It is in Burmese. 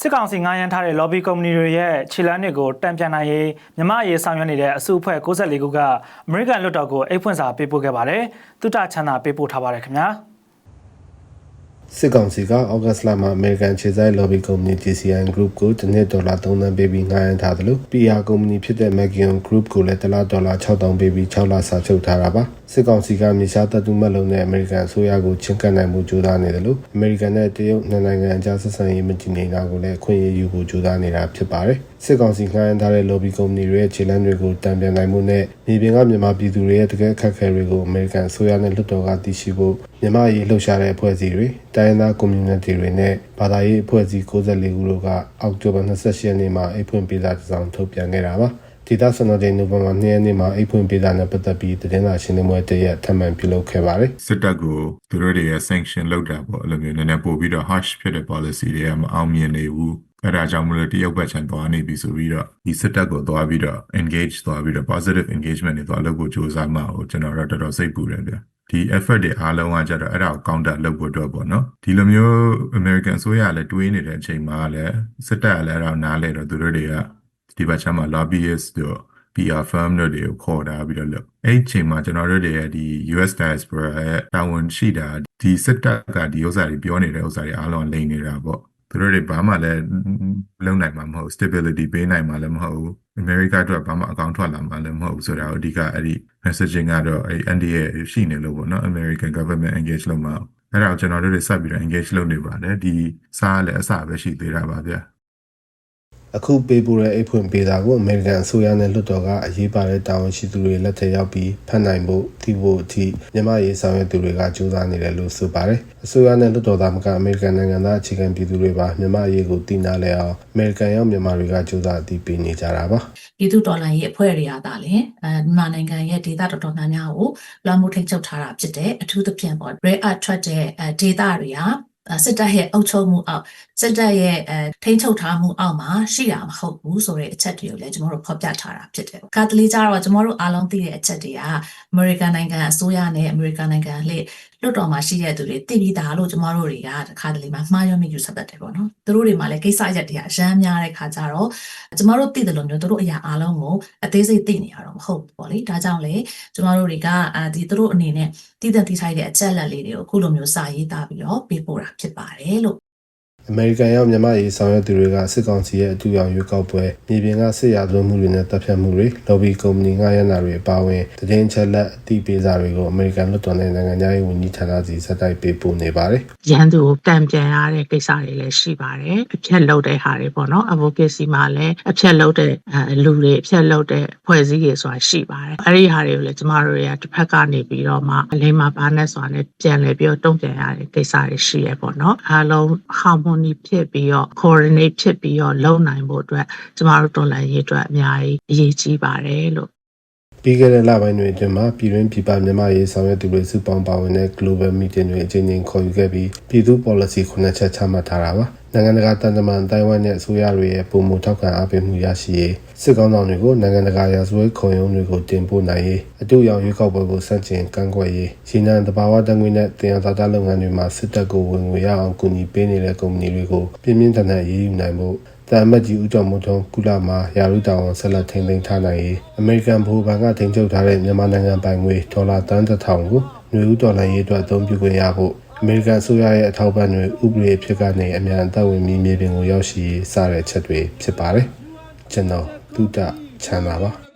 စစ်ကောင်စီငားရမ်းထားတဲ့ lobby company တွေရဲ့ခြေလှမ်းတွေကိုတံပြန်နိုင်ရေးမြမရေးဆောင်ရွက်နေတဲ့အစုအဖွဲ့64ခုကအမေရိကန်လွှတ်တော်ကိုအိတ်ဖွင့်စာပေးပို့ခဲ့ပါတယ်။တုတချမ်းသာပေးပို့ထားပါတယ်ခင်ဗျာ။စစ်ကောင်စီကဩဂတ်စ်လမှာအမေရိကန်ခြေဆိုင် lobby company GCN Group ကိုတစ်နှစ်ဒေါ်လာ3သန်းပေးပြီးငှားရမ်းထားတယ်လို့ PR company ဖြစ်တဲ့ Magion Group ကိုလည်းတစ်လဒေါ်လာ6တောင်ပေးပြီး6လစာချုပ်ထားတာပါ စစ်ကောင်စီကမြေရှားတပ်သူမဲ့လုံးနဲ့အမေရိကန်အစိုးရကိုချင်းကပ်နိုင်မှုကြိုးစားနေတယ်လို့အမေရိကန်နဲ့တရုတ်နှစ်နိုင်ငံအကြားဆက်ဆံရေးမတည်ငြိမ်တာကိုလည်းအခွင့်အရေးယူဖို့ကြိုးစားနေတာဖြစ်ပါတယ်စစ်ကောင်စီငှားရမ်းထားတဲ့ lobby company တွေရဲ့ခြေလှမ်းတွေကိုတံပြန်နိုင်မှုနဲ့မြေပြင်ကမြန်မာပြည်သူတွေရဲ့တကယ်အခက်အခဲတွေကိုအမေရိကန်အစိုးရနဲ့လွှတ်တော်ကသိရှိဖို့မြန်မာရေးလှုပ်ရှားတဲ့အဖွဲ့အစည်းတွေတိုင်းရင်းသား community တွေနဲ့ဘာသာရေးအဖွဲ့အစည်း64ခုတို့ကအောက်တိုဘာ28ရက်နေ့မှာအိတ်ဖွင့်ပေးစာတစ်စောင်ထုတ်ပြန်ခဲ့တာပါ ဒေသစံတော်ချိန်နိုဝင်ဘာ2ရက်နေ့မှာအိတ်ဖွင့်ပေးစာနဲ့ပတ်သက်ပြီးသတင်းစာရှင်းလင်းပွဲတရက်ထပ်မံပြုလုပ်ခဲ့ပါတယ်စစ်တပ်ကိုသူတို့တွေရဲ့ sanction လောက်တာပေါ့အဲ့လိုမျိုးနည်းနည်းပို့ပြီးတော့ harsh ဖြစ်တဲ့ policy တွေကမအောင်မြင်နေဘူးအဲ့ဒါကြောင့်မလို့တရုတ်ဘက်ချန်သွားနေပြီဆိုပြီးတော့ဒီစစ်တပ်ကိုသွားပြီးတော့ engage သွားပြီးတော့ positive engagement တွေသွားလုပ်ဖို့ကြိုးစားမှာကိုကျွန်တော်တို့တော်တော်စိတ်ပူတယ်ဗျဒီ effort တွေအားလုံးကကြတော့အဲ့ဒါကို counter လုပ်ဖို့အတွက်ပေါ့နော်ဒီလိုမျိုး American အစိုးရကလည်းတွေးနေတဲ့အချိန်မှာလည်းစစ်တပ်ကလည်းအဲ့ဒါကိုနားလဲတော့သူတို့တွေက ဒီဘက်ချမ်းမှာ lobbyist တို့ PR firm တို့တွေကိုခေါ်တာပြီးတော့လို့အဲ့ဒီအချိန်မှာကျွန်တော်တို့တွေရဲ့ဒီ US diaspora ရဲ့တာဝန်ရှိတာဒီစစ်တပ်ကဒီဥစ္စာတွေပြောနေတဲ့ဥစ္စာတွေအားလုံးလိမ်နေတာပေါ့သူတို့တွေဘာမှလည်းလုံနိုင်မှာမဟုတ် stability ပေးနိုင်မှာလည်းမဟုတ်ဘူး America အတွက်ဘာမှအကောင့်ထွက်လာမှာလည်းမဟုတ်ဘူးဆိုတာကိုအဓိကအဲ့ဒီ messaging ကတော့အဲ့ NDA ရှိနေလို့ပေါ့နော် American government engage လုပ်မှာအဲ့ဒါကိုကျွန်တော်တို့တွေစပ်ပြီးတော့ engage လုပ်နေပါတယ်ဒီစားလည်းအစပဲရှိသေးတာပါဗျာ အခုပေးပို့တဲ့အိတ်ဖွင့်ပေးတာကိုအမေရိကန်အစိုးရနဲ့လွှတ်တော်ကအရေးပါတဲ့တာဝန်ရှိသူတွေလက်ထက်ရောက်ပြီးဖတ်နိုင်ဖို့သိဖို့အထိမြန်မာရေးဆောင်ရွက်သူတွေကကြိုးစားနေတယ်လို့ဆိုပါတယ်။အစိုးရနဲ့လွှတ်တော်သားမကအမေရိကန်နိုင်ငံသားအခြေခံပြည်သူတွေပါမြန်မာရေးကိုသိနာလဲအောင်အမေရိကန်ရောက်မြန်မာတွေကကြိုးစားအသိပေးနေကြတာပါ။ပြည်သူဒေါ်လာရေးအဖွဲ့တွေကသာလေအဲမြန်မာနိုင်ငံရဲ့ဒေသတော်တော်များများကိုလွှမ်းမိုးထိန်းချုပ်ထားတာဖြစ်တယ်အထူးသဖြင့်ပေါ့ rare earth ထွက်တဲ့အဲဒေသတွေကအဲ စစ်တပ်ရဲ့အုပ်ချုပ်မှုအောက်စစ်တပ်ရဲ့အဲထိန်းချုပ်ထားမှုအောက်မှာရှိတာမဟုတ်ဘူးဆိုတဲ့အချက်တွေကိုလည်းကျွန်တော်တို့ဖော်ပြထားတာဖြစ်တယ်။ကာတလီကြတော့ကျွန်တော်တို့အားလုံးသိတဲ့အချက်တွေကအမေရိကန်နိုင်ငံအစိုးရနဲ့အမေရိကန်နိုင်ငံလှည့်လွတ်တော်မှာရှိတဲ့သူတွေတည်ပြီးသားလို့ကျွန်တော်တို့တွေကတခါတလေမှာမှားယွင်းမိယူဆက်တတ်တယ်ပေါ့နော်။သူတို့တွေမှာလည်းကိစ္စရက်တွေကအရမ်းများတဲ့ခါကြတော့ကျွန်တော်တို့သိတယ်လို့မျိုးသူတို့အရာအားလုံးကိုအသေးစိတ်သိနေရတော့မဟုတ်ဘူးပေါ့လေ။ဒါကြောင့်လေကျွန်တော်တို့တွေကအဲဒီသူတို့အနေနဲ့တည်တံ့တည်ထိုက်တဲ့အချက်လက်လေးတွေကိုအခုလိုမျိုးစာရေးသားပြီးတော့ပေးပို့တာဖြစ်ပါတယ်လို့ အမေရိကန်ရောက်မြန်မာရေးဆောင်ရွက်သူတွေကစစ်ကောင်စီရဲ့အထူးရောင်ရွေးကောက်ပွဲမြေပြင်ကစစ်ရာဇဝတ်မှုတွေနဲ့တပ်ဖြတ်မှုတွေ lobby ကုမ္ပဏီငှားရမ်းတာတွေအပါအဝင်တည်င်းချက်လက်အသိပေးစာတွေကိုအမေရိကန်လွှတ်တော်နဲ့နိုင်ငံသားရေးဝန်ကြီးဌာနစီစက်တိုက်ပေးပို့နေပါတယ်ရန်သူကိုတံပြန်ရတဲ့ကိစ္စတွေလည်းရှိပါတယ်အဖြတ်လုပ်တဲ့ဟာတွေပေါ့နော် advocacy မှာလည်းအဖြတ်လုပ်တဲ့အဲလူတွေအဖြတ်လုပ်တဲ့ဖွဲ့စည်းတွေဆိုတာရှိပါတယ်အဲ့ဒီဟာတွေကိုလည်းကျမတို့တွေကတစ်ဖက်ကနေပြီးတော့မှအလိမ္မာဘာနဲ့ဆိုတာနဲ့ပြန်လဲပြီးတော့တုံ့ပြန်ရတဲ့ကိစ္စတွေရှိရပေါ့နော်အားလုံး harmony ဖြစ်ပြီးတော့ coordinate ဖြစ်ပြီးတော့လုပ်နိုင်ဖို့အတွက်ကျမတို့တော်လှန်ရေးအတွက်အများကြီးအရေးကြီးပါတယ်လို့ ပြီးခဲ့တဲ့လပိုင်းတွေအတွင်းမှာပြည်တွင်းပြည်ပမြန်မာရေးဆောင်ရွက်သူတွေစုပေါင်းပါဝင်တဲ့ global meeting တွေအကြိမ်ကြိမ်ခေါ်ယူခဲ့ပြီးပြည်သူ policy ခုနှစ်ချက်ချမှတ်ထားတာပါနိုင်ငံတကာတန်တမန်တိုင်ဝမ်နဲ့အစိုးရတွေရဲ့ပုံမှုထောက်ခံအားပေးမှုရရှိရေးစစ်ကောင်းဆောင်တွေကိုနိုင်ငံတကာရာဇဝတ်ခုံရုံးတွေကိုတင်ပို့နိုင်ရေးအတူရောင်ရွေးကောက်ပွဲကိုစန့်ကျင်ကန့်ကွက်ရေးရှင်းနံတဘာဝတငွေနဲ့တင်ရသာတာလုပ်ငန်းတွေမှာစစ်တပ်ကိုဝင်ငွေရအောင်ကူညီပေးနေတဲ့ကုမ္ပဏီတွေကိုပြင်းပြင်းထန်ထန်ရေးယူနိုင်ဖို့ တမ်မတ်ကြီးဦးကျော်မိုးထွန်းကုလမှာယာရုတောင်ဝန်ဆက်လက်ထိန်းသိမ်းထားနိုင်ရေးအမေရိကန်ဗဟိုဘဏ်ကထိန်းချုပ်ထားတဲ့မြန်မာနိုင်ငံပိုင်ငွေဒေါ်လာတန်းတစ်ထောင်ကိုຫນွေဦးဒေါ်လာရေးအတွက်အသုံးပြုခွင့်ရဖို့အမေရိကန်အစိုးရရဲ့အထောက်ပံ့တွေဥပဒေဖြစ်ကနေအမြန်အသက်ဝင်ပြီးမြေပြင်ကိုရောက်ရှိရေးစတဲ့ချက်တွေဖြစ်ပါတယ်ကျွန်တော်တုဒ္ဒချမ်းသာပါ